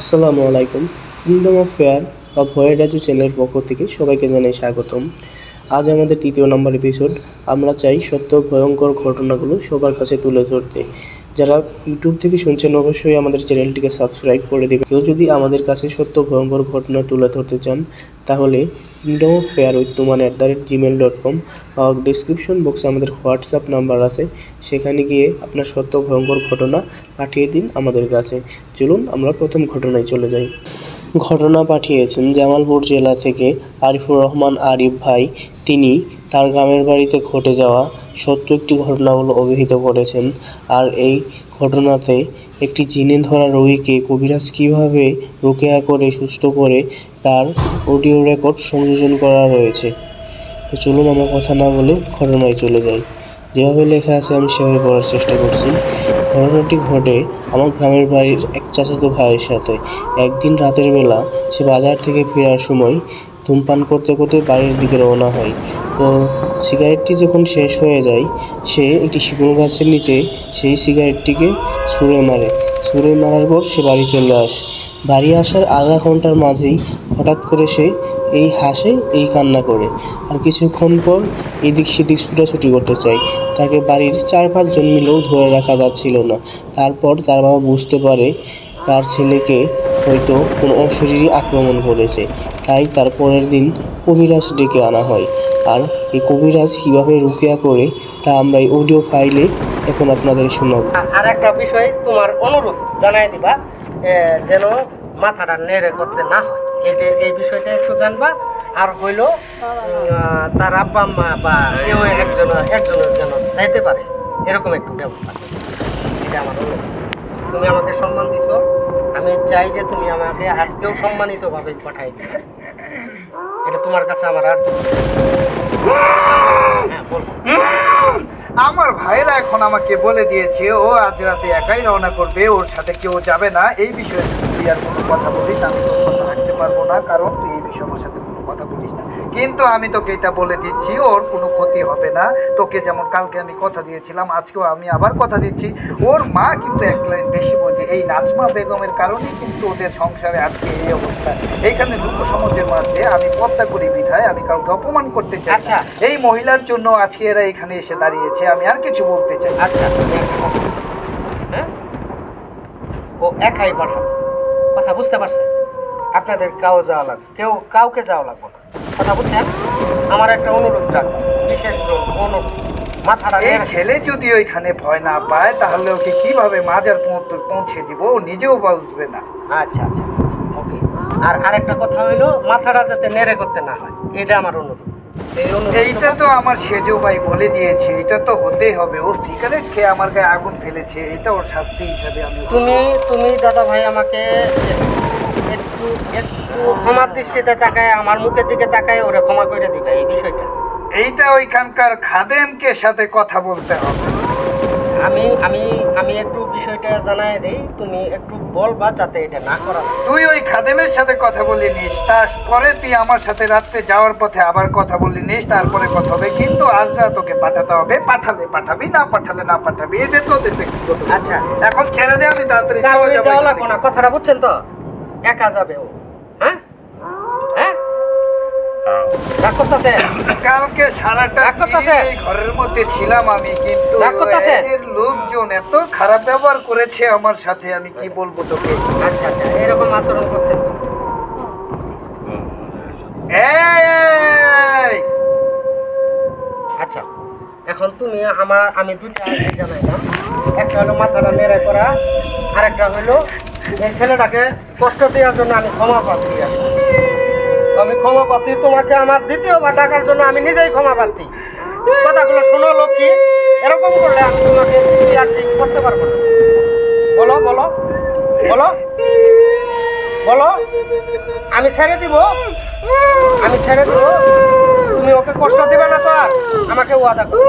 আসসালামু আলাইকুম kingdom of fair বা ভয়ের রাজু চ্যানেলের পক্ষ থেকে সবাইকে জানাই স্বাগতম। আজ আমাদের তৃতীয় নম্বর এপিসোড আমরা চাই সত্য ভয়ঙ্কর ঘটনাগুলো সবার কাছে তুলে ধরতে। যারা ইউটিউব থেকে শুনছেন, অবশ্যই আমাদের চ্যানেলটিকে সাবস্ক্রাইব করে দেবে কেউ যদি আমাদের কাছে সত্য ভয়ঙ্কর ঘটনা তুলে ধরতে চান, তাহলে kingdom of fair উইথমান at the rate gmail dot com description বক্সে আমাদের হোয়াটসঅ্যাপ নাম্বার আছে। সেখানে গিয়ে আপনার সত্য ভয়ঙ্কর ঘটনা পাঠিয়ে দিন আমাদের কাছে। চলুন আমরা প্রথম ঘটনায় চলে যাই। ঘটনা পাঠিয়েছেন জামালপুর জেলা থেকে আরিফুর রহমান আরিফ ভাই। তিনি তার গ্রামের বাড়িতে ঘটে যাওয়া সত্য একটি ঘটনাগুলো অভিহিত করেছেন। আর এই ঘটনাতে একটি জিনে ধরা রোগীকে কবিরাজ কীভাবে রোকেয়া করে সুস্থ করে তার অডিও রেকর্ড সংযোজন করা রয়েছে? তো চলুন আমার কথা না বলে ঘটনায় চলে যাই। যেভাবে লেখা আছে, আমি সেভাবে পড়ার চেষ্টা করছি। ঘটনাটি ঘটে আমার গ্রামের বাড়ির এক চাচাতো ভাইয়ের সাথে। একদিন রাতের বেলা সে বাজার থেকে ফেরার সময় ধূমপান করতে করতে বাড়ির দিকে রওনা হয়। তো সিগারেটটি যখন শেষ হয়ে যায়, সে একটি শিমুল গাছের নিচে সেই সিগারেটটিকে ছুঁড়ে মারে। ছুঁড়ে মারার পর সে বাড়ি চলে আসে। বাড়ি আসার আধা ঘণ্টার মাঝেই হঠাৎ করে সে এই হাসে, এই কান্না করে। আর কিছুক্ষণ পর এদিক সেদিক ছুটাছুটি করতে চায়। তাকে বাড়ির চার পাঁচজন মিলেও ধরে রাখা যাচ্ছিল না। তারপর তার বাবা বুঝতে পারে তার ছেলেকে হয়তো কোনো অশরীরী আক্রমণ করেছে তাই তার পরের দিন কবিরাজ ডেকে আনা হয়। আর এই কবিরাজ কীভাবে রুকিয়া করে, তা আমরা এই অডিও ফাইলে এখন আপনাদের শোনাব। আর একটা বিষয় তোমার অনুরোধ জানাই দিবা যেন মাথাটা নেড়ে করতে না হয়। এটা, এই বিষয়টা একটু জানবা। আর হইল তার আব্বা, আম্মা বা কেউ একজন, একজনের যেন চাইতে পারে, এরকম একটু ব্যবস্থা এটা আমার অনুরোধ। তুমি আমাকে সম্মান দিছো। আমি চাই যে তুমি আমাকে আজকেও সম্মানিতভাবে পাঠাই এটা তোমার কাছে আমার আর হ্যাঁ আমার ভাইরা এখন আমাকে বলে দিয়েছে, ও আজ রাতে একাই রওনা করবে, ওর সাথে কেউ যাবে না। এই বিষয়ে তুই আর কোনো কথা বলিস, আমি কোনো কথা রাখতে পারব না, কারণ তুই এই বিষয়ে আমার সাথে কোনো কথা বলিস না। কিন্তু আমি তোকে এটা বলে দিচ্ছি ওর কোনো ক্ষতি হবে না। তোকে যেমন কালকে আমি কথা দিয়েছিলাম আজকেও আমি আবার কথা দিচ্ছি। ওর মা কিন্তু এক লাইন বেশি বোঝে এই নাজমা বেগমের কারণে কিন্তু ওদের সংসারে আজকে এই অবস্থা। এইখানে দুঃখ সমাজের মাঝে আমি পদ্মা করি বিধায় আমি কাউকে অপমান করতে চাই আচ্ছা। এই মহিলার জন্য আজকে এরা এখানে এসে দাঁড়িয়েছে আমি আর কিছু বলতে চাই আচ্ছা। হ্যাঁ? ও একাই পাঠাবো কথা বুঝতে পারছেন আপনাদের কাউ যাওয়া লাগবে কেউ কাউকে যাওয়া লাগবে না। কথা বুঝছেন আমার একটা অনুরোধ বিশেষ অনুরোধ মাথাটা এই ছেলে যদি ওইখানে ভয় না পায় তাহলে ওকে কীভাবে মাজার পৌঁছ- পৌঁছে দিব? ও নিজেও বুঝবে না। আচ্ছা আচ্ছা ওকে। আর আরেকটা কথা হইল মাথাটা যাতে নেড়ে করতে না হয় এটা আমার অনুরোধ। এই অনুরোধ এইটা তো আমার সেজো ভাই বলে দিয়েছে এটা তো হতেই হবে। ও সিগারেট খেয়ে আমার গায়ে আগুন ফেলেছে এটা ওর শাস্তি হিসাবে আমি তুমি তুমি দাদা ভাই আমাকে একটু একটু ক্ষমার দৃষ্টিতে তাকায় আমার মুখের দিকে তাকায় ওরে ক্ষমা করে দিবে এই বিষয়টা। এইটা ওইখানকার খাদেমকে সাথে কথা বলতে হবে। আমি আমি আমি একটু বিষয়টা জানাই দেই তুমি একটু বলবা যাতে এটা না করা তুই ওই খাদেমের সাথে কথা বলে নিস তারপরে তুই আমার সাথে রাত্রে যাওয়ার পথে আবার কথা বলে নিস তারপরে কথা হবে। কিন্তু আজ রাত তোকে পাঠাতে হবে পাঠালে পাঠাবি না পাঠালে না পাঠাবি এটা তোদের ব্যক্তিগত আচ্ছা। এখন ছেড়ে দে আমি তাড়াতাড়ি যাওয়া লাগবো না কথাটা বুঝছেন তো? একা যাবে ও। হ্যাঁ? হ্যাঁ? রাগ করতেছে? কালকে সারাটা রাগ করতাছে? ঘরের মধ্যে ছিলাম আমি কিন্তু রাগ করতাছে? লোকজন এত খারাপ ব্যবহার করেছে আমার সাথে আমি কি বলব তোকে? আচ্ছা আচ্ছা এরকম আচরণ করছেন তো? আচ্ছা এখন তুমি আমার আমি দুইটা জানাইলাম একটা হলো মাথাটা নেড়ে করা আর একটা হলো এই ছেলেটাকে কষ্ট দেওয়ার জন্য আমি ক্ষমা প্রার্থী। আমি ক্ষমা প্রার্থী, তোমাকে আমার দ্বিতীয়বার ডাকার জন্য আমি নিজেই ক্ষমা প্রার্থী। কথাগুলো শোনো লক্ষ্মী, এরকম করলে আমি তোমাকে আর করতে পারব না। বলো বলো বলো বলো, আমি ছেড়ে দিব, আমি ছেড়ে দিব। তুমি ওকে কষ্ট দিবে না তো আর? আমাকে ওয়াদা করো।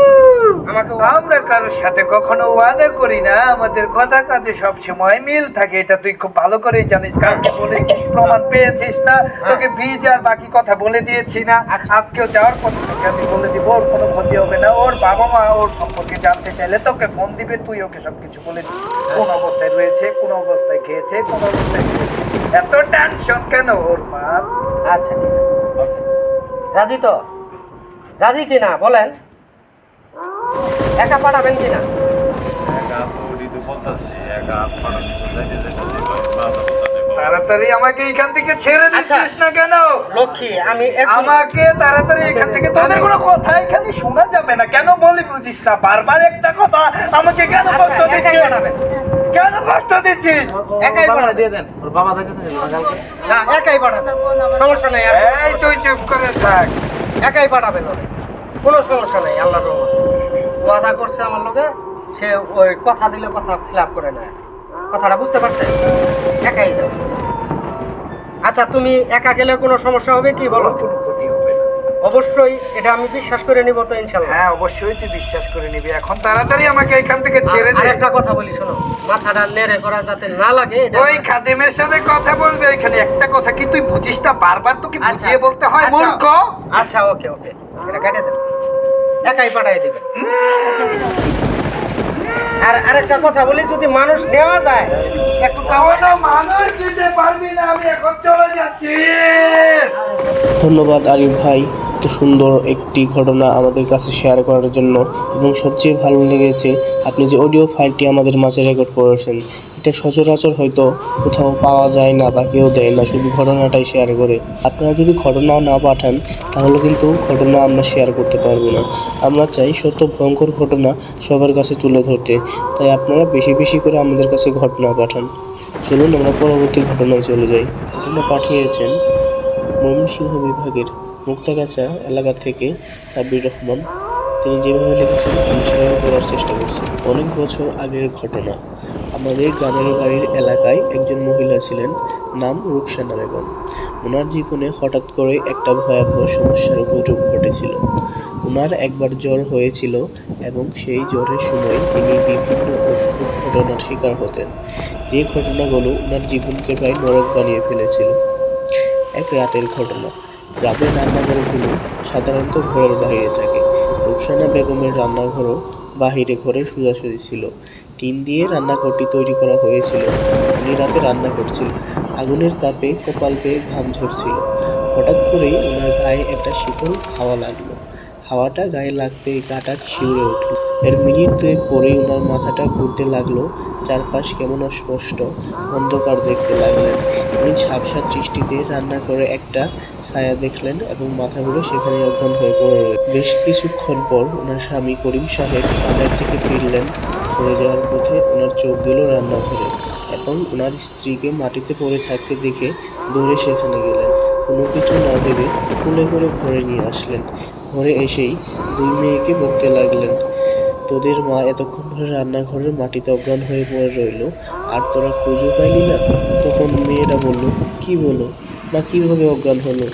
আমাকে আমরা কারোর সাথে কখনো ওয়াদা করি না। আমাদের কথা কাজে সব সময় মিল থাকে। এটা তুই খুব ভালো করেই জানিস। কালকে বলেছিস প্রমাণ পেয়েছিস না। তোকে বীজ আর বাকি কথা বলে দিয়েছি না। আজকেও যাওয়ার পর তোকে আমি বলে দিব ওর কোনো ক্ষতি হবে না। ওর বাবা মা ওর সম্পর্কে জানতে চাইলে তোকে ফোন দিবে। তুই ওকে সব কিছু বলে দিবি। কোন অবস্থায় রয়েছে কোন অবস্থায় খেয়েছে কোন অবস্থায় এত টেনশন কেন ওর মা? আচ্ছা ঠিক আছে। রাজি তো? রাজি কিনা বলেন একা পাঠাবেন কিনা তাড়াতাড়ি আমাকে এখান থেকে ছেড়ে আচ্ছা। দিচ্ছিস না কেন লক্ষ্মী আমি আমাকে তাড়াতাড়ি এখান থেকে তোদের কোনো কথা এখানে শোনা যাবে না কেন বলি বুঝিস না বারবার একটা কথা আমাকে কেন আচ্ছা, কষ্ট একাই দিচ্ছিস পাঠাবেন। কেন কষ্ট দিচ্ছিস একাই পাঠাবেন দিয়ে দেন ওর বাবা দেখে না একাই পাঠাবেন সমস্যা নেই এই তুই চুপ করে থাক একাই পাঠাবে ওরে কোনো সমস্যা নেই আল্লাহর ওয়াদা করছে আমার লোকে, সে ওই কথা দিলে কথা ফিল করে নেয়। কথাটা বুঝতে পারছে? একাই যাবে। আচ্ছা তুমি একা গেলে কোনো সমস্যা হবে কি বলো? কোনো ক্ষতি অবশ্যই এটা আমি বিশ্বাস করে নিব তো ইনশাল্লাহ হ্যাঁ অবশ্যই তুই বিশ্বাস করে নিবি। এখন তাড়াতাড়ি আমাকে এখান থেকে ছেড়ে দে। একটা কথা বলি শোনো। মাথাটা নেড়ে করা যাতে না লাগে ওই খাদিমের সাথে কথা বলবে এখানে একটা কথা কি তুই বুঝিস না? বারবার তোকে আচ্ছা, বুঝিয়ে বলতে হয় আচ্ছা। মূর্খ? আচ্ছা ওকে ওকে। এটা কেটে দেন একাই পাঠাই দিবে। আর আরেকটা কথা বলি যদি মানুষ নেওয়া যায় একটু তাও কোনো মানুষ দিতে পারবি না আমি এখন চলে যাচ্ছি। ধন্যবাদ আরিফ ভাই। এত সুন্দর একটি ঘটনা আমাদের কাছে শেয়ার করার জন্য এবং সবচেয়ে ভালো লেগেছে আপনি যে অডিও ফাইলটি আমাদের মাঝে রেকর্ড করেছেন, এটা সচরাচর হয়তো কোথাও পাওয়া যায় না বা কেউ দেয় না, শুধু ঘটনাটাই শেয়ার করে। আপনারা যদি ঘটনা না পাঠান, তাহলে কিন্তু ঘটনা আমরা শেয়ার করতে পারব না। আমরা চাই সত্য ভয়ঙ্কর ঘটনা সবার কাছে তুলে ধরতে, তাই আপনারা বেশি বেশি করে আমাদের কাছে ঘটনা পাঠান। চলুন আমরা পরবর্তী ঘটনায় চলে যাই। ঘটনা পাঠিয়েছেন ময়মনসিংহ বিভাগের মুক্তাগাছা এলাকা থেকে সাব্বির রহমান। তিনি যেভাবে লিখেছেন, আমি সেভাবে পড়ার চেষ্টা করছি। অনেক বছর আগের ঘটনা। আমাদের গ্রামের বাড়ির এলাকায় একজন মহিলা ছিলেন, নাম রুকসানা বেগম ওনার জীবনে হঠাৎ করে একটা ভয়াবহ সমস্যার উপযোগ ঘটেছিল। ওনার একবার জ্বর হয়েছিল এবং সেই জ্বরের সময় তিনি বিভিন্ন ঘটনার শিকার হতেন। যে ঘটনাগুলো ওনার জীবনকে প্রায় নরক বানিয়ে ফেলেছিল। এক রাতের ঘটনা। গ্রামের রান্নাঘরগুলো সাধারণত ঘরের বাইরে থাকে। রুকসানা বেগমের রান্নাঘরও বাহিরে ঘরে সোজাসুজি ছিল। টিন দিয়ে রান্নাঘরটি তৈরি করা হয়েছিল। উনি রাতে রান্না করছিল। আগুনের তাপে কপাল বেয়ে ঘাম ঝরছিল। হঠাৎ করেই ওনার গায়ে একটা শীতল হাওয়া লাগল। হাওয়াটা গায়ে লাগতেই গাটা শিউরে উঠল। এর মিনিট দুয়েক পরেই ওনার মাথাটা ঘুরতে লাগল, চারপাশ কেমন অস্পষ্ট, অন্ধকার দেখতে লাগলেন। উনি ঝাপসা দৃষ্টিতে রান্নাঘরে একটা ছায়া দেখলেন এবং মাথা ঘুরে সেখানে অজ্ঞান হয়ে পড়ে রয়ে বেশ কিছুক্ষণ পর ওনার স্বামী করিম সাহেব বাজার থেকে ফিরলেন। ঘরে যাওয়ার পথে ওনার চোখ গেল রান্নাঘরে এবং ওনার স্ত্রীকে মাটিতে পড়ে থাকতে দেখে দৌড়ে সেখানে গেলেন। কোনো কিছু না ভেবে কুলে করে ঘরে নিয়ে আসলেন। ঘরে এসেই দুই মেয়েকে বকতে লাগলেন। তোদের মা এতক্ষণ ধরে রান্নাঘরের মাটিতে অজ্ঞান হয়ে পড়ে রইল, আর তোরা খুঁজে পাইলি না? তখন মেয়েটা বলল, কি বলো? মা কীভাবে অজ্ঞান হলো?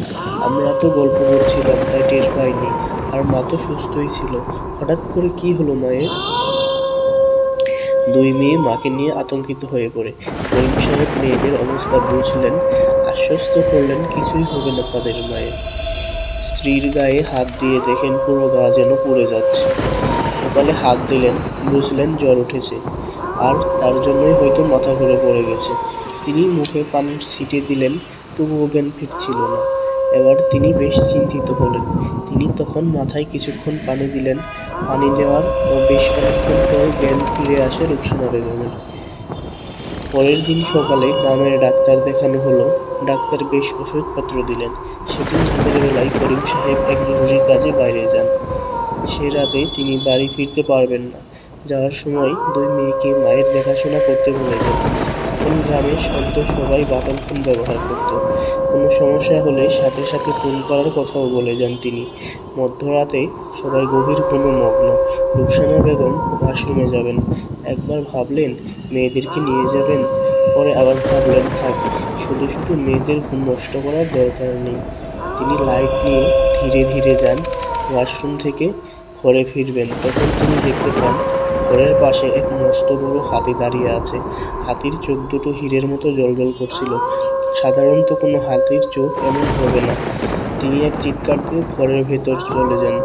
আমরা তো গল্প করছিলাম, তাই টের পাইনি, আর মা তো সুস্থই ছিল। হঠাৎ করে কি হলো মায়ের? দুই মেয়ে মাকে নিয়ে আতঙ্কিত হয়ে পড়ে। করিম সাহেব মেয়েদের অবস্থা বুঝলেন, আশ্বস্ত করলেন কিছুই হবে না তাদের মায়ের। স্ত্রীর গায়ে হাত দিয়ে দেখেন পুরো গা যেন পুড়ে যাচ্ছে। কপালে হাত দিলেন, বুঝলেন জ্বর উঠেছে। আর তার জন্যই হয়তো মাথা ঘুরে পড়ে গেছে। তিনি মুখে পানির ছিটে দিলেন, তবুও জ্ঞান ফিরছিল না। এবার তিনি বেশ চিন্তিত হলেন। তিনি তখন মাথায় কিছুক্ষণ পানি দিলেন। পানি দেওয়ার ও বেশ অনেকক্ষণ পর জ্ঞান ফিরে আসে রুকসানা বেগমের। পরের দিন সকালে গ্রামের ডাক্তার দেখানো হলো। ডাক্তার বেশ ওষুধপত্র দিলেন। সেদিন রাতের বেলায় করিম সাহেব এক জরুরি কাজে বাইরে যান। সে রাতে তিনি বাড়ি ফিরতে পারবেন না। যাওয়ার সময় দুই মেয়েকে মায়ের দেখাশোনা করতে বলে যান তখন গ্রামে সদ্য সবাই বাটন ফোন ব্যবহার করত। কোনো সমস্যা হলে সাথে সাথে ফোন করার কথাও বলে যান তিনি। মধ্যরাতে সবাই গভীর ঘুমে মগ্ন। রুকসানা বেগম ওয়াশরুমে যাবেন। একবার ভাবলেন মেয়েদেরকে নিয়ে যাবেন, পরে আবার ভাবলেন, থাক, শুধু শুধু মেয়েদের ঘুম নষ্ট করার দরকার নেই। তিনি লাইট নিয়ে ধীরে ধীরে যান। ওয়াশরুম থেকে ঘরে ফিরবেন। তখন তিনি দেখতে পান, ঘরের পাশে এক মস্ত বড় হাতি দাঁড়িয়ে আছে। হাতির চোখ দুটো হীরের মতো জ্বলজ্বল করছিল। সাধারণত কোনো হাতির চোখ এমন হবে না। তিনি এক চিৎকার দিয়ে ঘরের ভেতর চলে যান।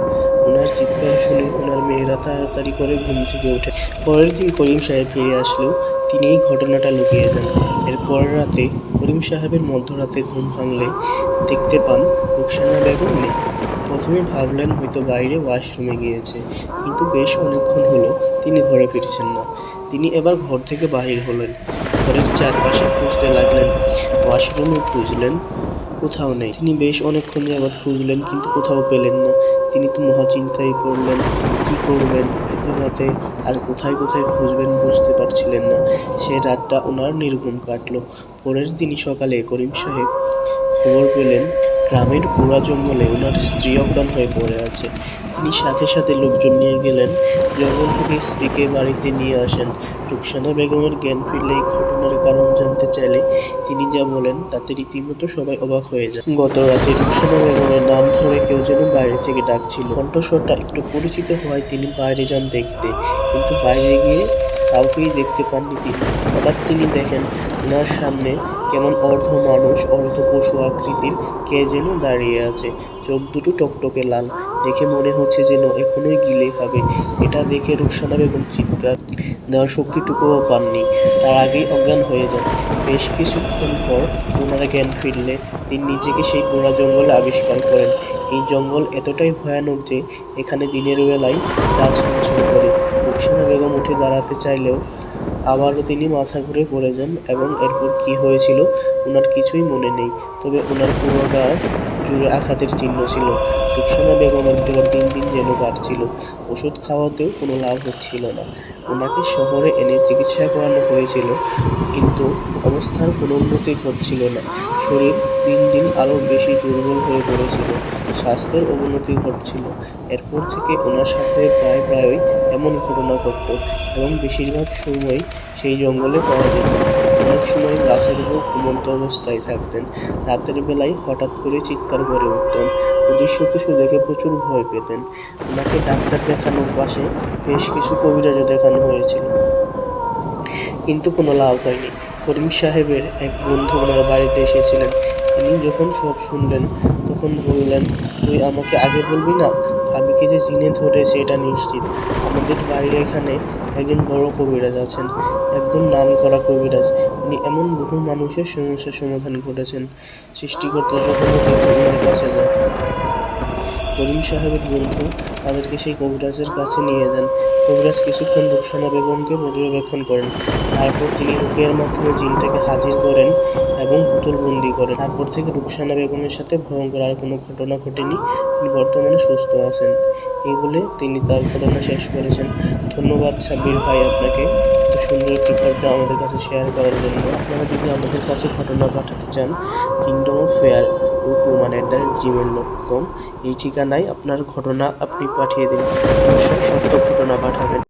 ওনার চিৎকার শুনে ওনার মেয়েরা তাড়াতাড়ি করে ঘুম থেকে ওঠে। পরের দিন করিম সাহেব ফিরে আসলেও তিনি এই ঘটনাটা লুকিয়ে যান। এর পরের রাতে করিম সাহেবের মধ্যরাতে ঘুম ভাঙলে দেখতে পান, রুকসানা বেগম নেই। প্রথমে ভাবলেন হয়তো বাইরে ওয়াশরুমে গিয়েছে, কিন্তু বেশ অনেকক্ষণ হলো, তিনি ঘরে ফিরছেন না। তিনি এবার ঘর থেকে বাহির হলেন। ঘরের চারপাশে খুঁজতে লাগলেন। ওয়াশরুমে খুঁজলেন, কোথাও নেই। তিনি বেশ অনেকক্ষণ যাবৎ খুঁজলেন, কিন্তু কোথাও পেলেন না। তিনি তো মহাচিন্তায় পড়লেন, কি করবেন? এত রাতে আর কোথায় কোথায় খুঁজবেন বুঝতে পারছিলেন না। সে রাতটা ওনার নির্ঘুম কাটলো। পরের দিনই সকালে করিম সাহেব খবর পেলেন গ্রামের পুরা জঙ্গলে ওনার স্ত্রী অজ্ঞান হয়ে পড়ে আছে। তিনি সাথে সাথে লোকজন নিয়ে গেলেন। জঙ্গল থেকে স্ত্রীকে বাড়িতে নিয়ে আসেন। রুকসানা বেগমের জ্ঞান ফিরলে এই ঘটনার কারণ জানতে চাইলে তিনি যা বলেন, তাতে রীতিমতো সবাই অবাক হয়ে যায়। গত রাতে রুকসানা বেগমের নাম ধরে কেউ যেন বাইরে থেকে ডাকছিল। কণ্ঠস্বরটা একটু পরিচিত হওয়ায় তিনি বাইরে যান দেখতে, কিন্তু বাইরে গিয়ে কাউকেই দেখতে পাননি তিনি। হঠাৎ তিনি দেখেন ওনার সামনে কেমন অর্ধ মানুষ, অর্ধ পশু আকৃতির কে যেন দাঁড়িয়ে আছে। চোখ দুটো টকটকে লাল। দেখে মনে হচ্ছে যেন এখনোই গিলে খাবে। এটা দেখে রুকসানা বেগম চিৎকার। দেওয়ার শক্তিটুকুও পাননি। তার আগেই অজ্ঞান হয়ে যান। বেশ কিছুক্ষণ পর ওনারা জ্ঞান ফিরলে। তিনি নিজেকে সেই পোড়া জঙ্গলে আবিষ্কার করেন। এই জঙ্গল এতটাই ভয়ানক যে, এখানে দিনের বেলায় গাছ ছলছল করে রুকসানা বেগম উঠে দাঁড়াতে চাইলেও আবারও তিনি মাথা ঘুরে পড়ে যান এবং এরপর কি হয়েছিল ওনার কিছুই মনে নেই। তবে ওনার পুরো গা জুড়ে আঘাতের চিহ্ন ছিল। রুকসানা বেগমের জ্বর দিন দিন যেন বাড়ছিল। ওষুধ খাওয়াতেও কোনো লাভ হচ্ছিল না। ওনাকে শহরে এনে চিকিৎসা করানো হয়েছিল, কিন্তু অবস্থার কোনো উন্নতি ঘটছিল না। শরীর দিন দিন আরও বেশি দুর্বল হয়ে পড়েছিল। স্বাস্থ্যের অবনতি ঘটছিল। এরপর থেকে ওনার সাথে প্রায় প্রায়ই এমন ঘটনা ঘটত এবং বেশিরভাগ সময় সেই জঙ্গলে পাওয়া যেত। অনেক সময় গাছের উপর ঘুমন্ত অবস্থায় থাকতেন। রাতের বেলায় হঠাৎ করে চিৎকার করে উঠতেন। দৃশ্য কিছু দেখে প্রচুর ভয় পেতেন। ওনাকে ডাক্তার দেখানোর পাশে বেশ কিছু কবিরাজও দেখানো হয়েছিল। কিন্তু কোনো লাভ হয়নি। করিম সাহেবের এক বন্ধু ওনার বাড়িতে এসেছিলেন। তিনি যখন সব শুনলেন, তখন বললেন, তুই আমাকে আগে বলবি না? ভাবিকে যে জিনে ধরেছে এটা নিশ্চিত। আমাদের বাড়ির এখানে একজন বড় কবিরাজ আছেন একদম নাম করা কবিরাজ। উনি এমন বহু মানুষের সমস্যার সমাধান করেছেন। সৃষ্টিকর্তা যখন ওনার কাছে যায় করিম সাহেবের বন্ধু, তাদেরকে সেই কবিরাজের কাছে নিয়ে যান। কবিরাজ কিছুক্ষণ রুকসানা বেগমকে পর্যবেক্ষণ করেন। তারপর তিনি রুকিয়ার মাধ্যমে জিনটাকে হাজির করেন এবং বোতলবন্দি করেন। তারপর থেকে রুকসানা বেগমের সাথে ভয়ঙ্কর আর কোনো ঘটনা ঘটেনি। তিনি বর্তমানে সুস্থ আছেন। এই বলে তিনি তার ঘটনা শেষ করেছেন। ধন্যবাদ সাব্বির ভাই আপনাকে। এত সুন্দর একটি ঘটনা আমাদের কাছে শেয়ার করার জন্য। আপনারা যদি আমাদের কাছে ঘটনা পাঠাতে চান kingdom of fair with Noman at the Gmail dot com এই ঠিকানায় আপনার ঘটনা আপনি পাঠিয়ে দিন। অবশ্যই সত্য ঘটনা পাঠাবেন।